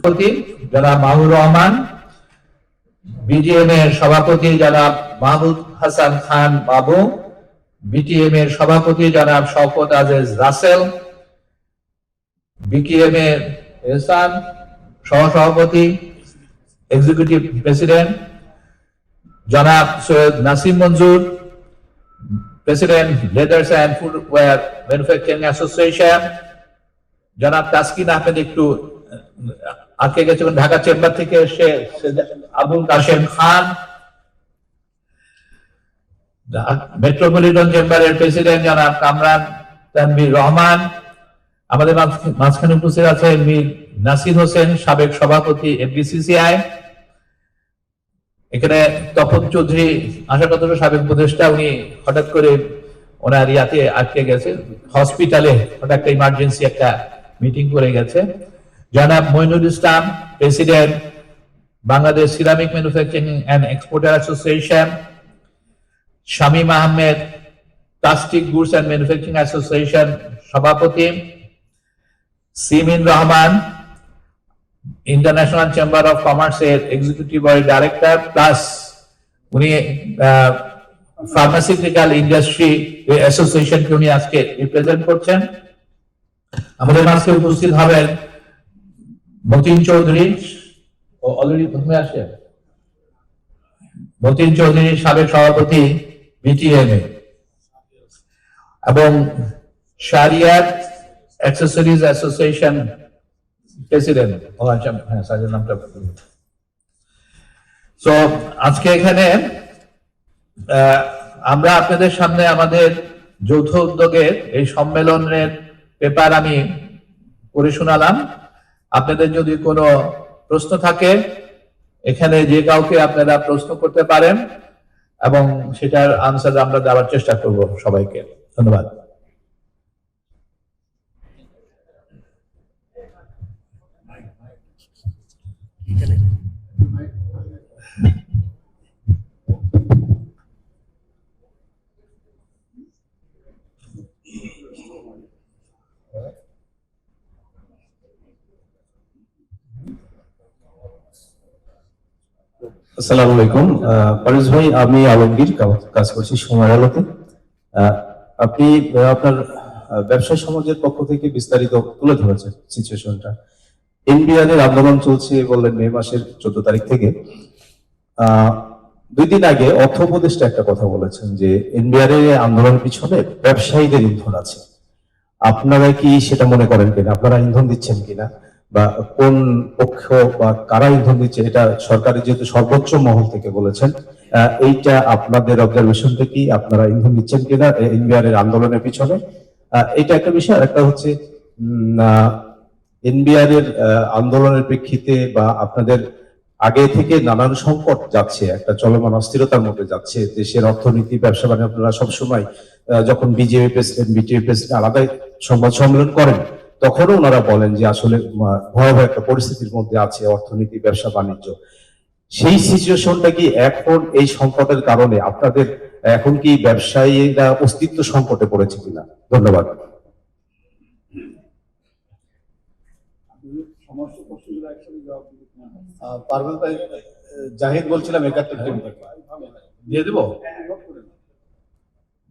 সভাপতি জনাব মাহবুর রহমান বিজিএম এর সভাপতি জনাব মাহমুদ হাসান খান বাবু বিটিএম এর সভাপতি জনাব শওকত আজেজ রাসেল বিকিএম এর এহসান সহসভাপতি, এক্সিকিউটিভ প্রেসিডেন্ট জনাব Syed Nasim Manzur president leathers and footwear manufacturing association, জনাব তাসকিন আহমেদ একটু আটকে গেছে ঢাকা চেম্বার থেকে এসে আবুল কাশেম খান মেট্রোপলিটন চেম্বারের প্রেসিডেন্ট জনাব কামরান তানভীর রহমান, আমাদের মাঝখানে উপস্থিত আছে মীর নাসির হোসেন, সাবেক সভাপতি এফবিসিসিআই। এখানে তপন চৌধুরী, আশা কত সাবেক উপদেষ্টা, উনি হঠাৎ করে ওনার ইয়াতে আটকে গেছে। হসপিটালে হঠাৎ একটা ইমার্জেন্সি একটা মিটিং করে গেছে। জনাব Mainul Islam, president, Bangladesh ceramic manufacturing and exporter association, Shamim Ahmed, plastic goods and manufacturing association সভাপতি, Simin Rahman, international chamber of commerce এর এক্সিকিউটিভ বডি ডাইরেক্টর, প্লাস উনি ফার্মাসিউটিক্যাল ইন্ডাস্ট্রি অ্যাসোসিয়েশনকে উনি আজকে রিপ্রেজেন্ট করছেন। আমাদের মাঝে উপস্থিত হবেন মতিন চৌধুরী, ও অলরেডি প্রথমে আসে? মতিন চৌধুরী সাবেক সভাপতি বিটিএমএ এবং শারিয়াত অ্যাক্সেসরিজ অ্যাসোসিয়েশন প্রেসিডেন্ট আচ্ছা হ্যাঁ স্যারের নামটা তো আজকে এখানে আমরা আপনাদের সামনে আমাদের যৌথ উদ্যোগের এই সম্মেলনের পেপার আমি পড়ে শোনালাম। আপনাদের যদি কোনো প্রশ্ন থাকে, এখানে যে কাউকে আপনারা প্রশ্ন করতে পারেন এবং সেটার আনসার আমরা দেওয়ার চেষ্টা করব সবাইকে। ধন্যবাদ। আসসালামু আলাইকুম। ভাই আমি আলমগীর কাজ করছি সময় আলোতে। আপনি আপনার আহ, ব্যবসায়ী সমাজের পক্ষ থেকে বিস্তারিত তুলে ধরেছেন সিচুয়েশনটা আন্দোলন চলছে বললেন মে মাসের চোদ্দ তারিখ থেকে। দুই দিন আগে অর্থ উপদেষ্টা একটা কথা বলেছেন যে এনবিআর এর আন্দোলনের পিছনে ব্যবসায়ীদের ইন্ধন আছে। আপনারা কি সেটা মনে করেন কিনা? আপনারা ইন্ধন দিচ্ছেন কিনা? বা কোন পক্ষ বা কারা ইন্ধন দিচ্ছে এটা সরকারের যেহেতু সর্বোচ্চ মহল থেকে বলেছেন এইটা আপনাদের অবজারভেশনটা কি আপনারা ইন্ধন দিচ্ছেন কিনা এনবিআর এর আন্দোলনের পিছনে। এটা একটা বিষয়। আর একটা হচ্ছে এনবিআর এর আন্দোলনের প্রেক্ষিতে বা আপনাদের আগে থেকে নানান সংকট যাচ্ছে, একটা চলমান অস্থিরতার মধ্যে যাচ্ছে। দেশের অর্থনীতি, ব্যবসা বাণিজ্য, আপনারা সবসময় যখন বিজেপি প্রেসিডেন্ট বিজেপি প্রেসিডেন্ট আলাদা সংবাদ সম্মেলন করেন তখনও ওনারা বলেন যে আসলে ভয়াবহ একটা পরিস্থিতির মধ্যে আছে অর্থনীতি ব্যবসা বাণিজ্য। সেই সিচুয়েশনটা কি এখন এই সংকটের কারণে আপনাদের এখন কি ব্যবসায়ীরা অস্তিত্ব সংকটে পড়েছে কিনা? ধন্যবাদ। ভাই জাহিদ বলছিলাম একাত্তর দিয়ে দিব?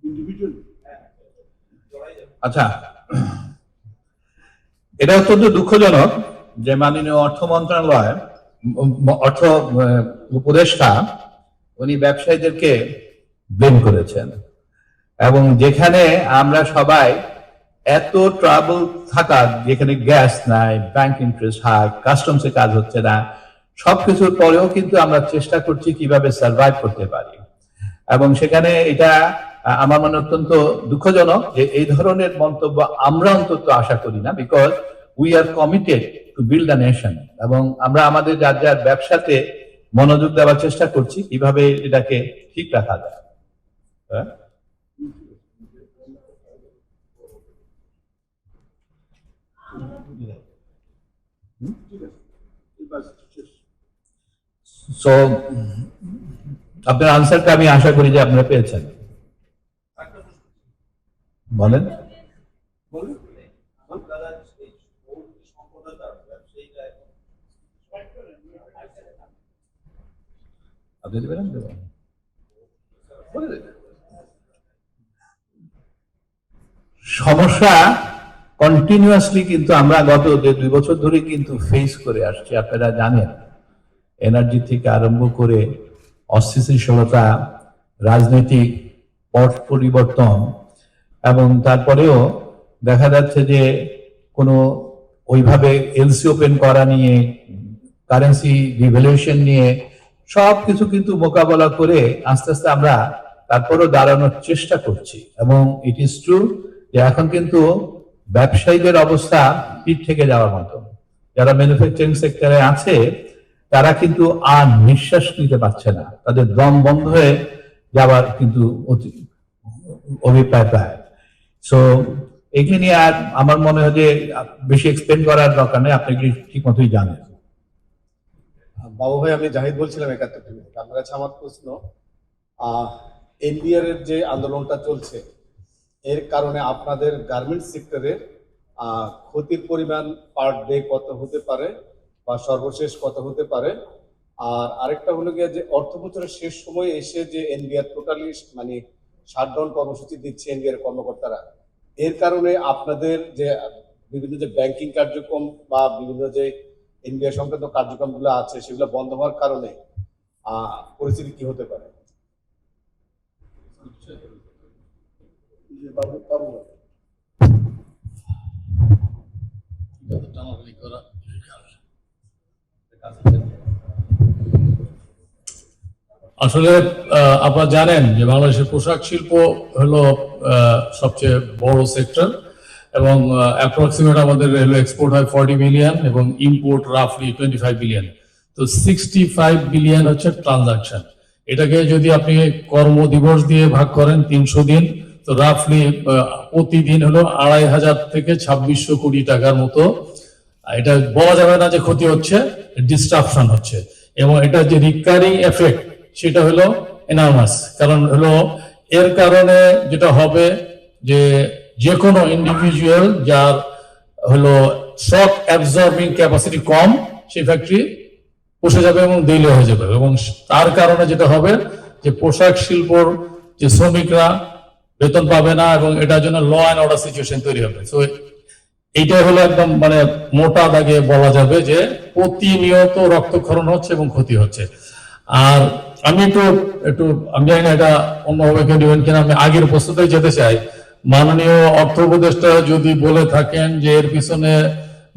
ইন্ডিভিজুয়াল আচ্ছা। এটা অত্যন্ত দুঃখজনক যে মাননীয় অর্থ মন্ত্রণালয় অর্থ উপদেষ্টা, উনি ব্যবসায়ীদেরকে ব্লেম করেছেন। এবং যেখানে আমরা সবাই এত ট্রাবল থাকা, যেখানে গ্যাস নাই ব্যাংক ইন্টারেস্ট হাই কাস্টমসে কাজ হচ্ছে না, সবকিছুর পরেও কিন্তু আমরা চেষ্টা করছি কীভাবে সার্ভাইভ করতে পারি। এবং সেখানে এটা আমার মনে অত্যন্ত দুঃখজনক যে এই ধরনের মন্তব্য আমরা অন্তত আশা করি না because we are committed to build a nation এবং আমরা আমাদের যার যার ব্যবসাতে মনোযোগ দেওয়ার চেষ্টা করছি, কীভাবে এটাকে ঠিক রাখা যায় হ্যাঁ? সো আপনার আনসারটা আমি আশা করি যে আপনারা পেয়েছেন বলেন। সমস্যা কন্টিনিউয়াসলি কিন্তু আমরা গত যে দুই বছর ধরে কিন্তু ফেস করে আসছি, আপনারা জানেন। এনার্জি থেকে আরম্ভ করে অস্থিতিশীলতা, রাজনৈতিক পথ পরিবর্তন এবং তারপরেও দেখা যাচ্ছে যে কোনো ওইভাবে এলসি ওপেন করা নিয়ে, কারেন্সি রিভ্যালুয়েশন নিয়ে সব কিছু কিন্তু মোকাবেলা করে আস্তে আস্তে আমরা তারপরও দাঁড়ানোর চেষ্টা করছি। এবং ইট ইজ ট্রু যে এখন কিন্তু ব্যবসায়ীদের অবস্থা পিঠ থেকে যাওয়ার মতো। যারা ম্যানুফ্যাকচারিং সেক্টরে আছে, তারা কিন্তু আর নিঃশ্বাস নিতে পারছে না। তাদের দম বন্ধ হয়ে যাওয়ার কিন্তু অভিপ্রায় প্রায়। সো এগুলি নিয়ে আর আমার মনে হয় যে বেশি এক্সপ্লেন করার দরকার নেই, আপনি ঠিক মতোই জানেন। বাবু ভাই, আমি জাহিদ বলছিলাম একাত্তর টিভি আপনার কাছে আমার প্রশ্ন এনবিআর এর যে আন্দোলনটা চলছে, এর কারণে আপনাদের গার্মেন্টস সেক্টরে ক্ষতির পরিমাণ পার ডে কত হতে পারে বা সর্বশেষ কত হতে পারে? আর আরেকটা হলো গিয়ে যে অর্থ বছরের শেষ সময় এসে যে এনবিআর টোটালি মানে শাটডাউন কর্মসূচি দিচ্ছে এনবিআর কর্মকর্তারা। এর কারণে আপনাদের যে বিভিন্ন যে ব্যাংকিং কার্যক্রম বা বিভিন্ন যে এনবিআর সংক্রান্ত কার্যক্রমগুলো আছে, সেগুলো বন্ধ হওয়ার কারণে পরিস্থিতি কি হতে পারে? আসলে আপনারা জানেন যে বাংলাদেশের পোশাক শিল্প হলো সবচেয়ে বড় সেক্টর এবং অ্যাপ্রক্সিমেট আমাদের হলো এক্সপোর্ট হয় ফর্টি বিলিয়ন এবং ইম্পোর্ট রাফলি টোয়েন্টি ফাইভ বিলিয়ন তো সিক্সটি ফাইভ বিলিয়ন হচ্ছে ট্রানজাকশন এটাকে যদি আপনি কর্ম দিবস দিয়ে ভাগ করেন তিনশো দিন, তো রাফলি প্রতিদিন হলো আড়াই হাজার থেকে ছাব্বিশশো কোটি টাকার মতো। এটা বলা যাবে না যে ক্ষতি হচ্ছে ডিস্ট্রাকশন হচ্ছে। এবং এটা যে রিকারিং এফেক্ট সেটা হলো এনামাস কারণ হলো, এর কারণে যেটা হবে যে যে কোনো ইন্ডিভিজুয়াল যার হলো শক অ্যাবজর্বিং ক্যাপাসিটি কম, সেই ফ্যাক্টরি বসে যাবে এবং দেইলে হয়ে যাবে। এবং তার কারণে যেটা হবে যে পোশাক শিল্পর যে শ্রমিকরা বেতন পাবে না এবং এটার জন্য ল অ্যান্ড অর্ডার সিচুয়েশন তৈরি হবে। তো এইটাই হলো একদম মানে মোটা দাগে বলা যাবে যে প্রতিনিয়ত রক্তক্ষরণ হচ্ছে এবং ক্ষতি হচ্ছে। আর আমি একটু একটু, আমি জানি না এটা অন্যভাবে কেউ নেবেন কিনা, আমি আগের প্রশ্নটাই যেতে চাই। মাননীয় অর্থ উপদেষ্টা যদি বলে থাকেন যে এর পিছনে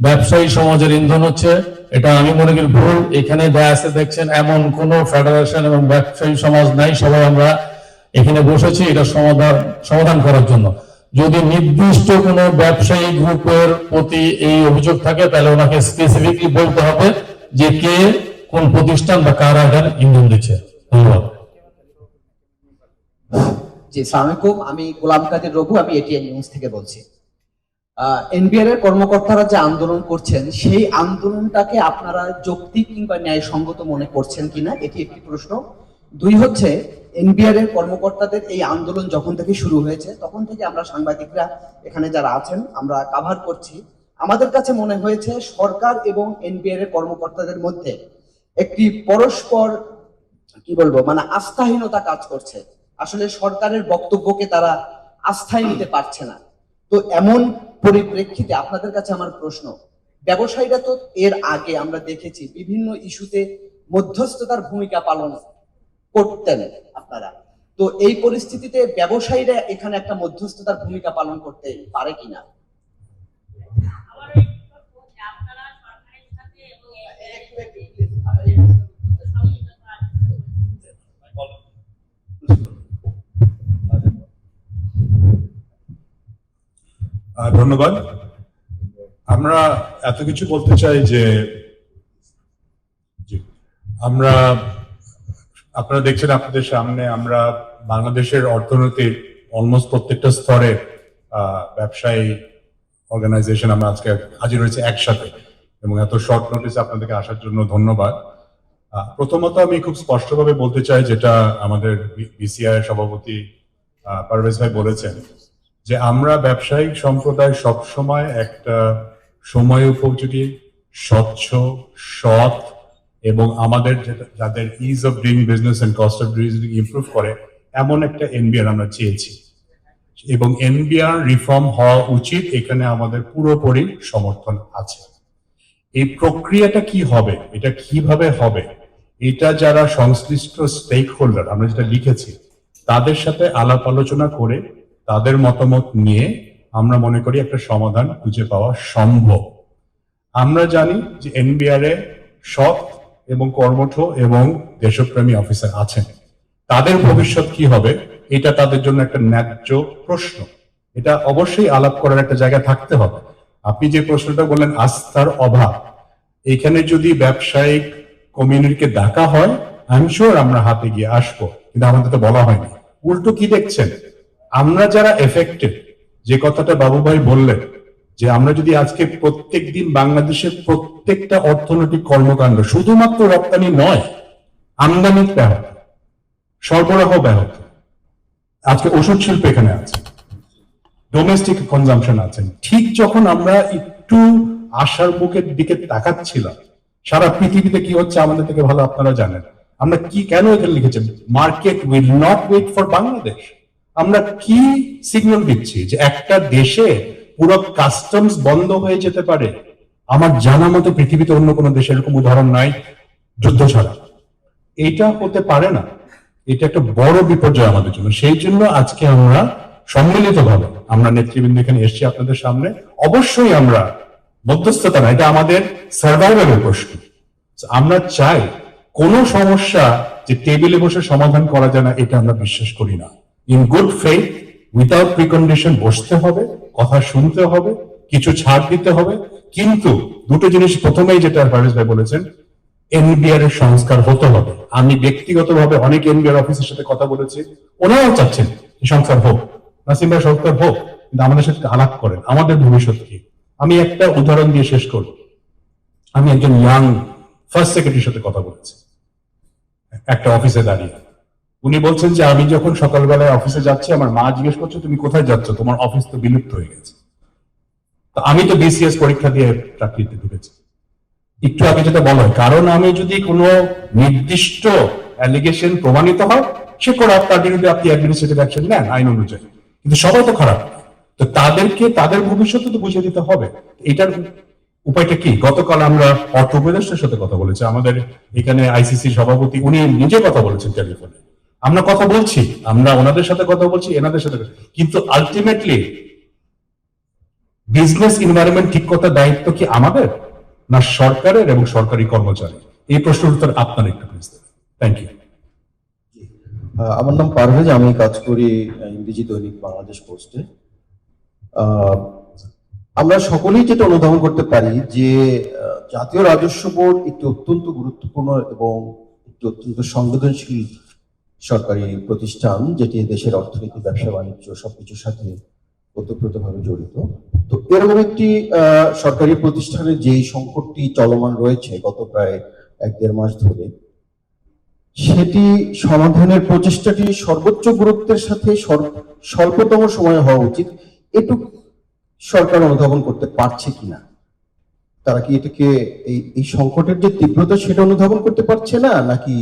ব্যবসায়ী সমাজের ইন্ধন হচ্ছে, এটা আমি মনে করি ভুল। এখানে ডায়াসে দেখছেন, এমন কোন ফেডারেশন এবং ব্যবসায়ী সমাজ নাই, সবাই আমরা এখানে বসেছি, এটা সমাধান সমাধান করার জন্য। যদি নির্দিষ্ট কোনো ব্যবসায়ী গ্রুপের প্রতি এই অভিযোগ থাকে, তাহলে ওনাকে স্পেসিফিকলি বলতে হবে যে কে কোন প্রতিষ্ঠান বা কারা ইন্ধন দিচ্ছে। জি সালাম আমি গোলাম কাদের রঘু, আমি এটিএন নিউজ থেকে বলছি। এনবিআর এর কর্মকর্তারা যে আন্দোলন করছেন, সেই আন্দোলনটাকে আপনারা যৌক্তিক কিংবা ন্যায়সঙ্গত মনে করছেন কিনা, এটি একটি প্রশ্ন। দুই হচ্ছে এনবিআর এর কর্মকর্তাদের এই আন্দোলন যখন থেকে শুরু হয়েছে, তখন থেকে আমরা সাংবাদিকরা এখানে যারা আছেন, আমরা কাভার করছি। আমাদের কাছে মনে হয়েছে, সরকার এবং এনবিআর এর কর্মকর্তাদের মধ্যে একটি পরস্পর কি বলব? মানে আস্থাহীনতা কাজ করছে। আসলে সরকারের বক্তব্যকে তারা আস্থায় নিতে পারছে না। তো এমন পরিপ্রেক্ষিতে আপনাদের কাছে আমার প্রশ্ন, ব্যবসায়ীরা তো এর আগে আমরা দেখেছি বিভিন্ন ইস্যুতে মধ্যস্থতার ভূমিকা পালন করতেন আপনারা। তো এই পরিস্থিতিতে ব্যবসায়ীরা এখানে একটা মধ্যস্থতার ভূমিকা পালন করতে পারে কিনা আবারও একটু করব যে আপনারা সরকারের সাথে এবং এই ব্যাংকের সাথে সমঝোতা করার চেষ্টা করছেন। আহ, ধন্যবাদ। আমরা এত কিছু বলতে চাই যে আমরা, আপনারা দেখছেন আপনাদের সামনে আমরা বাংলাদেশের অর্থনীতির অলমোস্ট প্রত্যেকটা স্তরে ব্যবসায়ী অর্গানাইজেশন আমরা আজকে হাজির হয়েছে একসাথে। এবং এত শর্ট নোটিস আপনাদেরকে আসার জন্য ধন্যবাদ। প্রথমত আমি খুব স্পষ্টভাবে বলতে চাই যেটা আমাদের বিসিআই সভাপতি পারভেজ ভাই বলেছেন। যে আমরা ব্যবসায়িক সম্প্রদায় সবসময় একটা সময় উপযোগী, স্বচ্ছ, সৎ এবং আমাদের যাদের ease of doing business and cost of doing improve করে, এমন একটা এনবিআর আমরা চেয়েছি। এবং এনবিআর রিফর্ম হওয়া উচিত, এখানে আমাদের পুরোপুরি সমর্থন আছে। এই প্রক্রিয়াটা কি হবে? এটা কীভাবে হবে? এটা যারা সংশ্লিষ্ট স্টেক হোল্ডার আমরা যেটা লিখেছি, তাদের সাথে আলাপ আলোচনা করে তাদের মতামত নিয়ে আমরা মনে করি একটা সমাধান খুঁজে পাওয়া সম্ভব। আমরা জানি যে এনবিআর এ সৎ এবং কর্মঠ এবং দেশপ্রেমী অফিসার আছেন। তাদের ভবিষ্যৎ কি হবে, এটা তাদের জন্য একটা ন্যায্য প্রশ্ন। এটা অবশ্যই আলাপ করার একটা জায়গা থাকতে হবে। আপনি যে প্রশ্নটা বললেন, আস্থার অভাব, এখানে যদি ব্যবসায়িক কমিউনিটিকে ডাকা হয় আমি শিওর আমরা হাতে গিয়ে আসব, কিন্তু আমাদের তো বলা হয়নি। উল্টো কি দেখছেন? আমরা যারা এফেক্টেড যে কথাটা বাবু ভাই বললেন, যে আমরা যদি আজকে প্রত্যেক দিন বাংলাদেশের প্রত্যেকটা অর্থনৈতিক কর্মকাণ্ড শুধুমাত্র রপ্তানি নয় আমদানি ব্যাহত, সরবরাহ ব্যাহত। আজকে ওষুধ শিল্প এখানে আছে ডোমেস্টিক কনজামশন আছেন ঠিক যখন আমরা একটু আশার মুখের দিকে তাকাচ্ছিলাম, সারা পৃথিবীতে কি হচ্ছে আমাদের থেকে ভালো আপনারা জানেন। আমরা কি কেন এখানে লিখেছি market will not wait for Bangladesh আমরা কি সিগন্যাল দিচ্ছি? যে একটা দেশে পুরো কাস্টমস বন্ধ হয়ে যেতে পারে? আমার জানা মতো পৃথিবীতে অন্য কোনো দেশে এরকম উদাহরণ নাই, যুদ্ধ ছাড়া। এটা হতে পারে না। এটা একটা বড় বিপর্যয় আমাদের জন্য। সেই জন্য আজকে আমরা সম্মিলিতভাবে আমরা নেতৃবৃন্দ এখানে এসেছি আপনাদের সামনে। অবশ্যই আমরা মধ্যস্থতা না, এটা আমাদের সার্ভাইভালের প্রশ্ন। আমরা চাই কোনো সমস্যা যে টেবিলে বসে সমাধান করা যায় না, এটা আমরা বিশ্বাস করি না। In good faith without precondition বসতে হবে, কথা শুনতে হবে, কিছু ছাড় দিতে হবে। কিন্তু দুটো জিনিস প্রথমেই যেটা ফারিস ভাই বলেছেন এনবিআর এর সংস্কার হতে হবে। আমি ব্যক্তিগতভাবে অনেক এনবিআর অফিসের সাথে কথা বলেছি, ওনারাও চাচ্ছেন সংস্কার হোক। নাসিম ভাই, সংস্কার হোক, কিন্তু আমাদের সাথে আলাপ করেন। আমাদের ভবিষ্যৎ কি? আমি একটা উদাহরণ দিয়ে শেষ করব। আমি একজন ইয়াং ফার্স্ট সেক্রেটারির সাথে কথা বলেছি। একটা অফিসে দাঁড়িয়ে। উনি বলছেন যে আমি যখন সকালবেলায় অফিসে যাচ্ছি, আমার মা জিজ্ঞেস করছে, তুমি কোথায় যাচ্ছ? তোমার অফিস তো বিলুপ্ত হয়ে গেছে। তো আমি তো বিসিএস পরীক্ষা দিয়ে চাকরিতে ঢুকেছি। একটু আগে যেটা বলা হয়, কারণ আমি যদি কোনো নির্দিষ্ট অ্যালিগেশন প্রমাণিত হয় সে করার তার বিরুদ্ধে আপনি অ্যাডমিনিস্ট্রেটিভ অ্যাকশন নেন, আইন অনুযায়ী। কিন্তু সবাই তো খারাপ। তো তাদেরকে, তাদের ভবিষ্যৎ তো বুঝিয়ে দিতে হবে। এটার উপায়টা কি? গতকাল আমরা অর্থ উপদেষ্টার সাথে কথা বলেছি। আমাদের এখানে আইসিসি সভাপতি, উনি নিজে কথা বলেছেন টেলিফোনে। আমরা কথা বলছি, আমরা ওনাদের সাথে কথা বলছি, এনাদের সাথে কিন্তু আলটিমেটলি বিজনেস এনভায়রনমেন্ট ঠিক করার দায়িত্ব কি আমাদের, না সরকারের এবং সরকারি কর্মচারী? এই প্রশ্নের উত্তর আপনার একটু প্লিজ থ্যাংক ইউ আমার নাম পারভেজ, আমি কাজ করি ইংরেজি দৈনিক বাংলাদেশ পোস্টে। আমরা সকলেই যেটা অনুধাবন করতে পারি যে জাতীয় রাজস্ব বোর্ড একটি অত্যন্ত গুরুত্বপূর্ণ এবং একটি অত্যন্ত সংবেদনশীল সরকারি প্রতিষ্ঠান যেটি দেশের অর্থনীতি, ব্যবসা, বাণিজ্য সবকিছুর সাথে ওতপ্রোতভাবে জড়িত। তো এরকম একটি সরকারি প্রতিষ্ঠানের যেই সংকটটি চলমান রয়েছে গত প্রায় এক দেড় মাস ধরে, সেটি সমাধানের প্রচেষ্টাটি সর্বোচ্চ গুরুত্বের সাথে স্বল্পতম সময়ে হওয়া উচিত। এটু সরকার অনুধাবন করতে পারছে কিনা? তারা কি এটাকে, এই এই সংকটের যে তীব্রতা সেটা অনুধাবন করতে পারছে না? নাকি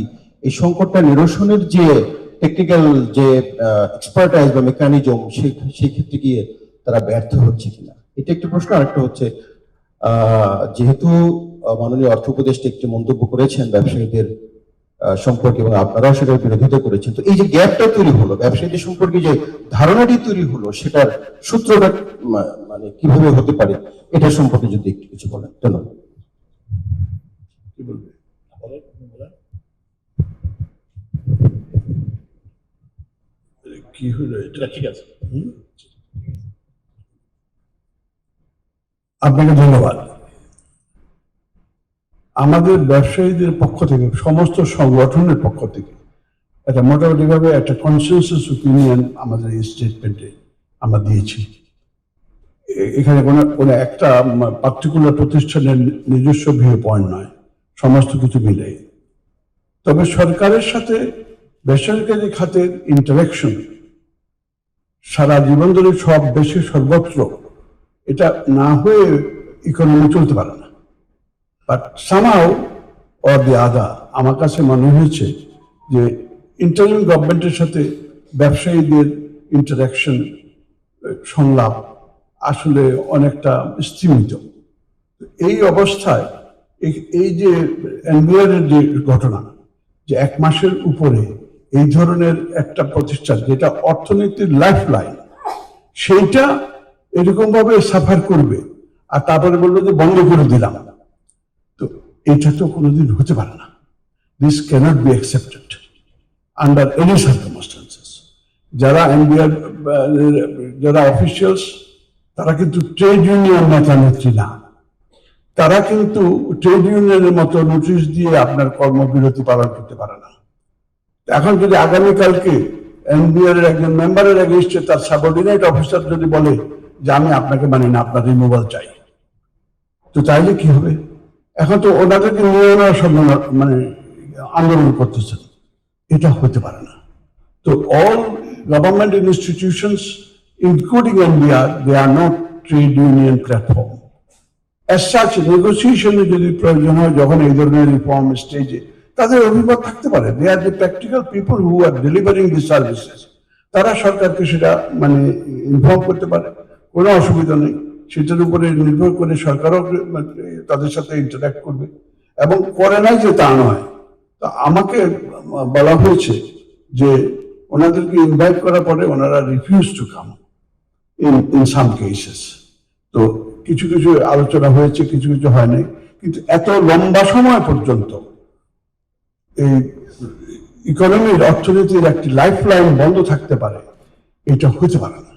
এই সংকটটা নিরসনের যে টেকনিক্যাল যে এক্সপার্টাইজ বা মেকানিজম সেই ক্ষেত্রে গিয়ে তারা ব্যর্থ হচ্ছে কিনা? এটা একটা প্রশ্ন। আরেকটা হচ্ছে যেহেতু মাননীয় অর্থ উপদেষ্টা একটি মন্তব্য করেছেন ব্যবসায়ীদের সম্পর্কে এবং আপনারাও সেটার বিরোধিতা করেছেন, তো এই যে গ্যাপটা তৈরি হলো, ব্যবসায়ীদের সম্পর্কে যে ধারণাটি তৈরি হলো, সেটার সূত্রটা মানে কীভাবে হতে পারে, এটা সম্পর্কে যদি একটু কিছু বলেন। ধন্যবাদ। কি হলো এটা? ঠিক আছে। আপনাকে ধন্যবাদ। আমাদের ব্যবসায়ীদের পক্ষ থেকে, সমস্ত সংগঠনের পক্ষ থেকে একটা মোটামুটিভাবে একটা কনসেনসাস ওপিনিয়ন আমাদের এই স্টেটমেন্টে আমরা দিয়েছি। এখানে কোনো কোনো একটা পার্টিকুলার প্রতিষ্ঠানের নিজস্ব ভিউ পয়েন্ট নয়। সমস্ত কিছু মিলে। তবে সরকারের সাথে বেসরকারি খাতের ইন্টারাকশন সারা জীবন ধরে সব দেশে সর্বত্র এটা না হয়ে ইকোনমি চলতে পারে না। বাট সামাও অর দি আদা আমার কাছে মনে হয়েছে যে ইন্টারিম গভর্নমেন্টের সাথে ব্যবসায়ীদের ইন্টারাকশন সংলাপ আসলে অনেকটা স্তীমিত। এই অবস্থায় এই- যে এনবিআর যে ঘটনা, যে এক মাসের উপরে এই ধরনের একটা প্রতিষ্ঠান, যেটা অর্থনীতির লাইফ লাইন সেইটা এরকম ভাবে সাফার করবে। আর তারপরে বলল যে বন্ধ করে দিলাম। তো এটা তো কোনোদিন হতে পারে না। This cannot be accepted under any circumstances যারা এনবিআর যারা অফিসিয়ালস তারা কিন্তু ট্রেড ইউনিয়ন নেতা নেত্রী না। তারা কিন্তু ট্রেড ইউনিয়নের মতো নোটিশ দিয়ে আপনার কর্মবিরতি পালন করতে পারে না। এখন যদি আগামীকালকে এনবিআর এর একজন মেম্বারের এগেনস্টে তার সাবঅর্ডিনেট অফিসার যদি বলে যে আমি আপনাকে মানি না, আপনার রিমুভাল চাই, তো চাইলে কি হবে? এখন তো ওনাদেরকে নিয়ে ওনারা সব মানে আন্দোলন করতেছেন এটা হতে পারে না। তো all government institutions including NBR they are not trade union platform as such নেগোসিয়েশনে যদি প্রয়োজন হয়, যখন এই ধরনের রিফর্ম স্টেজে তাদের অভিমত থাকতে পারে। They are the practical people who are delivering the services তারা সরকারকে সেটা মানে ইনফর্ম করতে পারে। কোনো অসুবিধা নেই। সেটার উপরে নির্ভর করে সরকারও মানে তাদের সাথে ইন্টারাক্ট করবে। এবং করে নাই যে তা নয়। তা আমাকে বলা হয়েছে যে ওনাদেরকে ইনভাইট করার পরে ওনারা refuse to come in in some cases তো কিছু কিছু আলোচনা হয়েছে, কিছু কিছু হয় নাই। কিন্তু এত লম্বা সময় পর্যন্ত এই ইকোনমির অর্থনীতির একটি লাইফ লাইন বন্ধ থাকতে পারে, এটা হতে পারে না।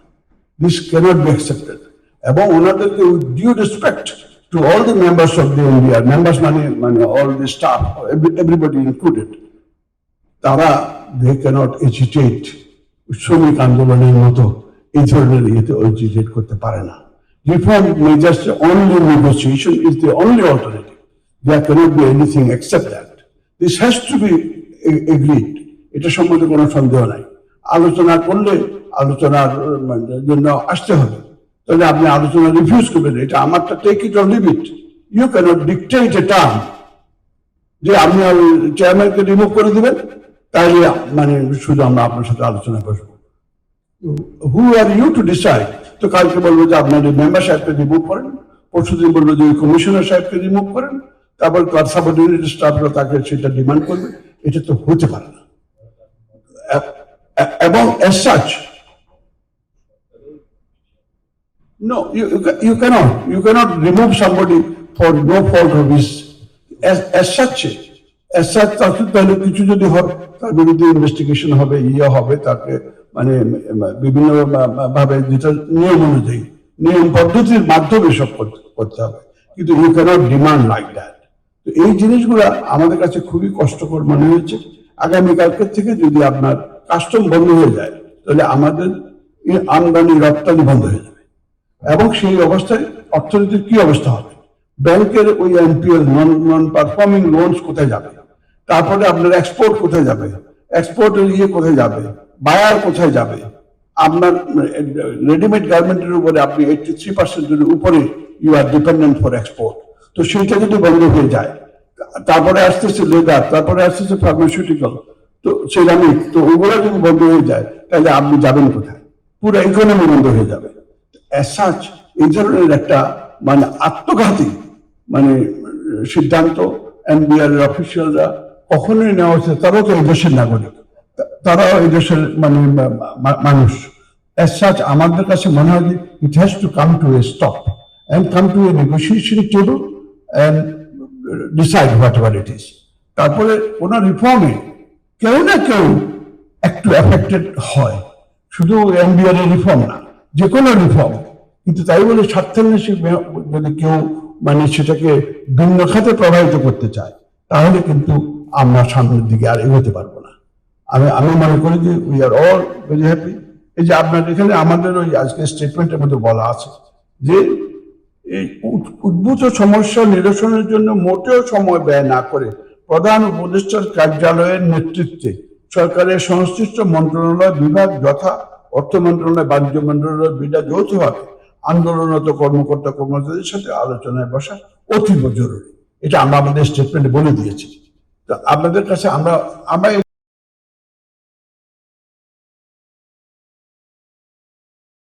দিস ক্যানট বি অ্যাকসেপ্টেড এবং ওনাদেরকে due respect to all the members of the India members মানে মানে all the staff everybody included তারা দে ক্যানট এজিটেট শ্রমিক আন্দোলনের মতো এই ধরনের ইয়েতে এজিটেট করতে পারে না। Reform measures only negotiation is the only alternative there cannot be anything except that this has to be agreed এটা সম্বন্ধে কোনো সন্দেহ নাই। আলোচনা করলে আলোচনার মানে, জন্য আসতে হবে। তাহলে আপনি আলোচনা রিফিউজ করবেন। এটা আমারটা take it or leave it you cannot dictate a term যে আপনি চেয়ারম্যানকে রিমুভ করে দিবেন তাহলে মানে শুধু আমরা আপনার সাথে আলোচনা বসবো who are you to decide তো কালকে বলব যে আপনার মেম্বার সাহেবকে রিমুভ করেন। পরশু দিন বলব যে কমিশনার সাহেবকে রিমুভ করেন। তারপর তার স্টাফরা তাকে সেটা ডিমান্ড করবে এটা তো হতে পারে না। এবং No, you, you ca- you cannot, you cannot remove somebody for no fault of his, as, as such, as such, তাহলে কিছু যদি হয় তার বিরুদ্ধে ইনভেস্টিগেশন হবে ইয়ে হবে তাকে মানে বিভিন্ন ভাবে যেটা নিয়ম অনুযায়ী নিয়ম পদ্ধতির মাধ্যমে সব করতে হবে। কিন্তু you cannot demand like that তো এই জিনিসগুলো আমাদের কাছে খুবই কষ্টকর মনে হয়েছে। আগামীকালকের থেকে যদি আপনার কাস্টম বন্ধ হয়ে যায়, তাহলে আমাদের আমদানি রপ্তানি বন্ধ হয়ে যাবে। এবং সেই অবস্থায় অর্থনীতির কি অবস্থা হবে? ব্যাংকের ওই NPL non non performing loans কোথায় যাবে? তারপরে আপনার এক্সপোর্ট কোথায় যাবে? এক্সপোর্টের ইয়ে কোথায় যাবে? বায়ার কোথায় যাবে? আপনার রেডিমেড গার্মেন্টের উপরে আপনি এইটটি থ্রি পার্সেন্টের উপরে you are dependent for export তো সেইটা যদি বন্ধ হয়ে যায়। তারপরে আসতেছে লেদার তারপরে আসতেছে ফার্মাসিউটিক্যাল তো সেরামিক তো ওগুলো যদি বন্ধ হয়ে যায়। তাহলে আপনি যাবেন কোথায়? পুরো ইকোনমি বন্ধ হয়ে যাবে। অ্যাজ সাচ এই ধরনের একটা মানে আত্মঘাতী মানে সিদ্ধান্ত এনবিআর এর অফিসিয়ালরা কখনোই নেওয়া হচ্ছে তারাও তো এই দেশের নাগরিক। তারাও এই দেশের মানে মানুষ। অ্যাজ সাচ আমাদের কাছে মনে হয় যে it has to come to a stop and come to a negotiation table and decide whatever it is তারপরে কোনো রিফর্মে কেউ না কেউ একটু এফেক্টেড হয়। শুধু এমবিআর এর রিফর্ম না যে কোনো রিফর্ম কিন্তু তাই বলে স্বার্থান্বেষী যদি কেউ মানে সেটাকে ভিন্ন খাতে প্রভাবিত করতে চায়, তাহলে কিন্তু আমরা সামনের দিকে আর এগোতে পারব না। আমি আমি মনে করি যে we are all very happy এই যে আপনার এখানে আমাদের ওই আজকে স্টেটমেন্টের মধ্যে বলা আছে যে এই উদ- উদ্ভূত সমস্যা নিরসনের জন্য মোটেও সময় ব্যয় না করে প্রধান উপদেষ্টার কার্যালয়ের নেতৃত্বে সরকারের সংশ্লিষ্ট মন্ত্রণালয় বিভাগ যথা অর্থ মন্ত্রণালয়, বাণিজ্য মন্ত্রণালয় বিটা যৌথভাবে আন্দোলনরত কর্মকর্তা কর্মচারীদের সাথে আলোচনায় বসা অতীব জরুরি। এটা আমরা আমাদের স্টেটমেন্টে বলে দিয়েছি। তো আপনাদের কাছে আমরা আমরা